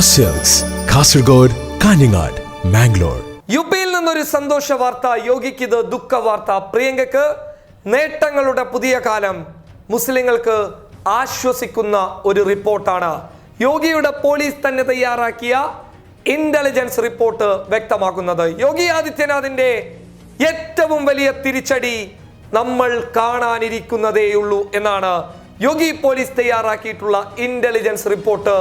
Cells Kasaragod Kanhangad Mangalore U പിയിൽ നിന്നൊരു സന്തോഷ വാർത്ത യോഗിക്ക് ഇത് ദുഃഖ വാർത്ത. നേട്ടങ്ങളുടെ പുതിയ കാലം മുസ്ലിങ്ങൾക്ക് ആശ്വസിക്കുന്ന ഒരു റിപ്പോർട്ടാണ്. യോഗിയുടെ പോലീസ് തന്നെ തയ്യാറാക്കിയ ഇന്റലിജൻസ് റിപ്പോർട്ട് വ്യക്തമാക്കുന്നത്. യോഗി ആദിത്യനാഥിന്റെ ഏറ്റവും വലിയ തിരിച്ചടി നമ്മൾ കാണാനിരിക്കുന്നതേയുള്ളൂ എന്നാണ് യോഗി പോലീസ് തയ്യാറാക്കിയിട്ടുള്ള ഇന്റലിജൻസ് റിപ്പോർട്ട്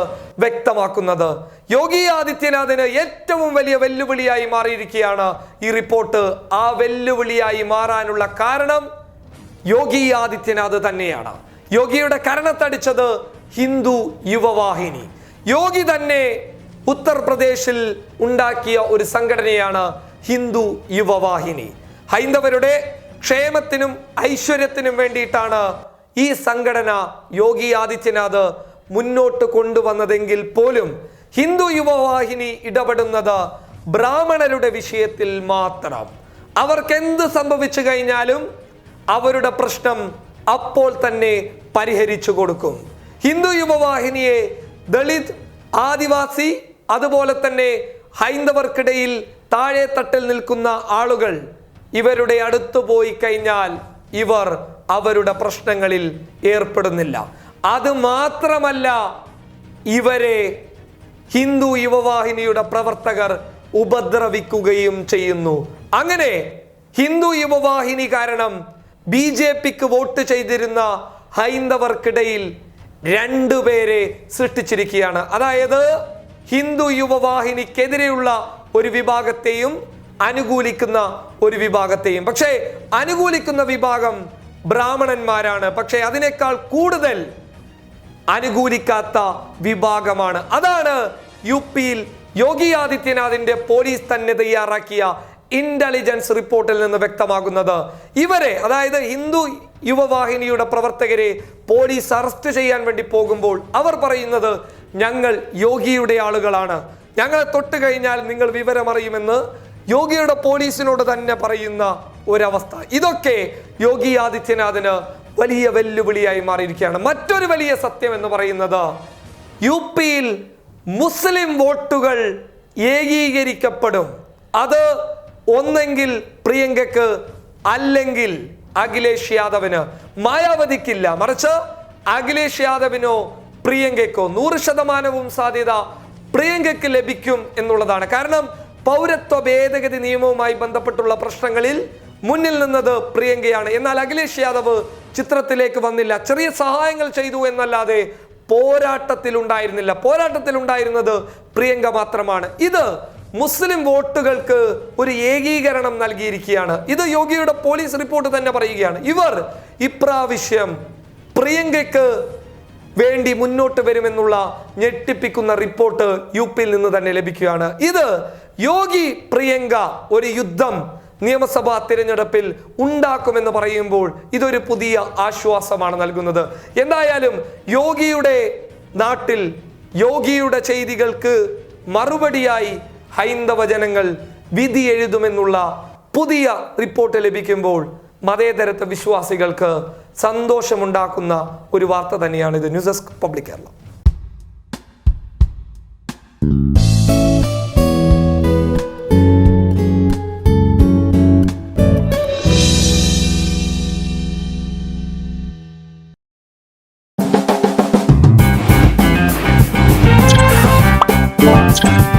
വ്യക്തമാക്കുന്നത്. യോഗി ആദിത്യനാഥിന് ഏറ്റവും വലിയ വെല്ലുവിളിയായി മാറിയിരിക്കുകയാണ് ഈ റിപ്പോർട്ട് ആ വെല്ലുവിളിയായി മാറാനുള്ള കാരണം യോഗി ആദിത്യനാഥ് തന്നെയാണ്. യോഗിയുടെ കരണത്തടിച്ചത് ഹിന്ദു യുവവാഹിനി. യോഗി തന്നെ ഉത്തർപ്രദേശിൽ ഉണ്ടാക്കിയ ഒരു സംഘടനയാണ് ഹിന്ദു യുവവാഹിനി. ഹൈന്ദവരുടെ ക്ഷേമത്തിനും ഐശ്വര്യത്തിനും വേണ്ടിയിട്ടാണ് ഈ സംഘടന യോഗി ആദിത്യനാഥ് മുന്നോട്ട് കൊണ്ടുവന്നതെങ്കിൽ പോലും ഹിന്ദു യുവവാഹിനി ഇടപെടുന്നത് ബ്രാഹ്മണരുടെ വിഷയത്തിൽ മാത്രം. അവർക്ക് എന്ത് സംഭവിച്ചു കഴിഞ്ഞാലും അവരുടെ പ്രശ്നം അപ്പോൾ തന്നെ പരിഹരിച്ചു കൊടുക്കും. ഹിന്ദു യുവവാഹിനിയെ ദളിത് ആദിവാസി അതുപോലെ തന്നെ ഹൈന്ദവർക്കിടയിൽ താഴെ തട്ടിൽ നിൽക്കുന്ന ആളുകൾ ഇവരുടെ അടുത്ത് പോയി കഴിഞ്ഞാൽ ഇവർ അവരുടെ പ്രശ്നങ്ങളിൽ ഏർപ്പെടുന്നില്ല. അത് മാത്രമല്ല ഇവരെ ഹിന്ദു യുവവാഹിനിയുടെ പ്രവർത്തകർ ഉപദ്രവിക്കുകയും ചെയ്യുന്നു. അങ്ങനെ ഹിന്ദു യുവവാഹിനി കാരണം ബി ജെ പിക്ക് വോട്ട് ചെയ്തിരുന്ന ഹൈന്ദവർക്കിടയിൽ രണ്ടുപേരെ സൃഷ്ടിച്ചിരിക്കുകയാണ്. അതായത് ഹിന്ദു യുവവാഹിനിക്കെതിരെയുള്ള ഒരു വിഭാഗത്തെയും അനുകൂലിക്കുന്ന ഒരു വിഭാഗത്തെയും. പക്ഷേ അനുകൂലിക്കുന്ന വിഭാഗം ബ്രാഹ്മണന്മാരാണ്. പക്ഷേ അതിനേക്കാൾ കൂടുതൽ അനുകൂലിക്കാത്ത വിഭാഗമാണ്. അതാണ് യു പിയിൽ യോഗി ആദിത്യനാഥിന്റെ പോലീസ് തന്നെ തയ്യാറാക്കിയ ഇന്റലിജൻസ് റിപ്പോർട്ടിൽ നിന്ന് വ്യക്തമാകുന്നത്. ഇവരെ അതായത് ഹിന്ദു യുവവാഹിനിയുടെ പ്രവർത്തകരെ പോലീസ് അറസ്റ്റ് ചെയ്യാൻ വേണ്ടി പോകുമ്പോൾ അവർ പറയുന്നത് ഞങ്ങൾ യോഗിയുടെ ആളുകളാണ്. ഞങ്ങളെ തൊട്ട് കഴിഞ്ഞാൽ നിങ്ങൾ വിവരമറിയുമെന്ന് യോഗിയുടെ പോലീസിനോട് തന്നെ പറയുന്ന ഒരവസ്ഥ. ഇതൊക്കെ യോഗി ആദിത്യനാഥിന് വലിയ വെല്ലുവിളിയായി മാറിയിരിക്കുകയാണ്. മറ്റൊരു വലിയ സത്യം എന്ന് പറയുന്നത് യു പിയിൽ മുസ്ലിം വോട്ടുകൾ ഏകീകരിക്കപ്പെടും. അത് ഒന്നെങ്കിൽ പ്രിയങ്കയ്ക്ക് അല്ലെങ്കിൽ അഖിലേഷ് യാദവിന്. മായാവതിക്കില്ല. മറിച്ച് അഖിലേഷ് യാദവിനോ പ്രിയങ്കയ്ക്കോ നൂറ് ശതമാനവും സാധ്യത പ്രിയങ്കയ്ക്ക് ലഭിക്കും എന്നുള്ളതാണ്. കാരണം പൗരത്വ ഭേദഗതി നിയമവുമായി ബന്ധപ്പെട്ടുള്ള പ്രശ്നങ്ങളിൽ മുന്നിൽ നിന്നത് പ്രിയങ്കയാണ്. എന്നാൽ അഖിലേഷ് യാദവ് ചിത്രത്തിലേക്ക് വന്നില്ല. ചെറിയ സഹായങ്ങൾ ചെയ്തു എന്നല്ലാതെ പോരാട്ടത്തിലുണ്ടായിരുന്നില്ല. പോരാട്ടത്തിലുണ്ടായിരുന്നത് പ്രിയങ്ക മാത്രമാണ്. ഇത് മുസ്ലിം വോട്ടുകൾക്ക് ഒരു ഏകീകരണം നൽകിയിരിക്കുകയാണ്. ഇത് യോഗിയുടെ പോലീസ് റിപ്പോർട്ട് തന്നെ പറയുകയാണ്. ഇവർ ഇപ്രാവശ്യം പ്രിയങ്കയ്ക്ക് വേണ്ടി മുന്നോട്ട് വരുമെന്നുള്ള ഞെട്ടിപ്പിക്കുന്ന റിപ്പോർട്ട് യു പിയിൽ നിന്ന് തന്നെ ലഭിക്കുകയാണ്. ഇത് യോഗി പ്രിയങ്ക ഒരു യുദ്ധം നിയമസഭാ തിരഞ്ഞെടുപ്പിൽ ഉണ്ടാക്കുമെന്ന് പറയുമ്പോൾ ഇതൊരു പുതിയ ആശ്വാസമാണ് നൽകുന്നത്. എന്തായാലും യോഗിയുടെ നാട്ടിൽ യോഗിയുടെ ചെയ്തികൾക്ക് മറുപടിയായി ഹൈന്ദവ ജനങ്ങൾ വിധി എഴുതുമെന്നുള്ള പുതിയ റിപ്പോർട്ട് ലഭിക്കുമ്പോൾ മതേതരത്വ വിശ്വാസികൾക്ക് സന്തോഷമുണ്ടാക്കുന്ന ഒരു വാർത്ത തന്നെയാണ് ഇത്. News desk public Keralam. Thank